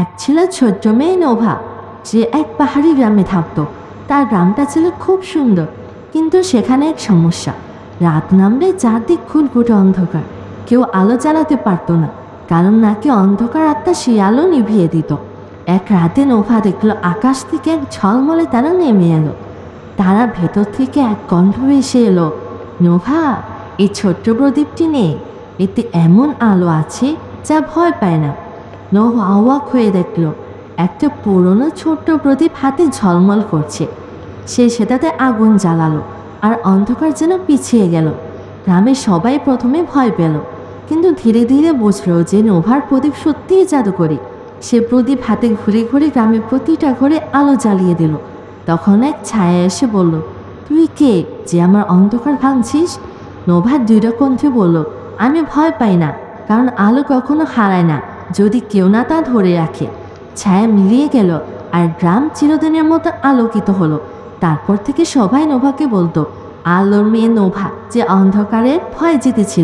এক ছিল ছোট্ট মেয়ে নোভা, যে এক পাহাড়ি গ্রামে থাকতো। তার গ্রামটা ছিল খুব সুন্দর, কিন্তু সেখানে এক সমস্যা। রাত নামলে চারদিক খুনকুটে অন্ধকার, কেউ আলো জ্বালাতে পারতো না, কারণ নাকি অন্ধকার আত্মা সেই আলো নিভিয়ে দিত। এক রাতে নোভা দেখল আকাশ থেকে এক ঝলমলে তারা নেমে এলো। তারা ভেতর থেকে এক কণ্ঠ এসে এলো, নোভা, এই ছোট্ট প্রদীপটি নেই, এতে এমন আলো আছে যা ভয় পায় না। নোভা অবাক হয়ে দেখল, একটা পুরনো ছোট্ট প্রদীপ হাতে ঝলমল করছে। সে সেটাতে আগুন জ্বালালো আর অন্ধকার যেন পিছিয়ে গেল। গ্রামের সবাই প্রথমে ভয় পেল, কিন্তু ধীরে ধীরে বুঝলো যে নোভার প্রদীপ সত্যিই জাদুকরি। সে প্রদীপ হাতে ঘুরে ঘুরে গ্রামের প্রতিটা ঘরে আলো জ্বালিয়ে দিল। তখন এক ছায়া এসে বলল, তুই কে যে আমার অন্ধকার ভাঙছিস? নোভার দৃঢ় কণ্ঠে বলল, আমি ভয় পাই না, কারণ আলো কখনো হারায় না। যদি কেউ না তা ধরে রাখে, ছায়া মিলিয়ে গেল আর গ্রাম চিরদিনের মতো আলোকিত হলো। তারপর থেকে সবাই নোভাকে বলতো, আলোর মেয়ে নোভা, যে অন্ধকারের ভয় জিতেছিল।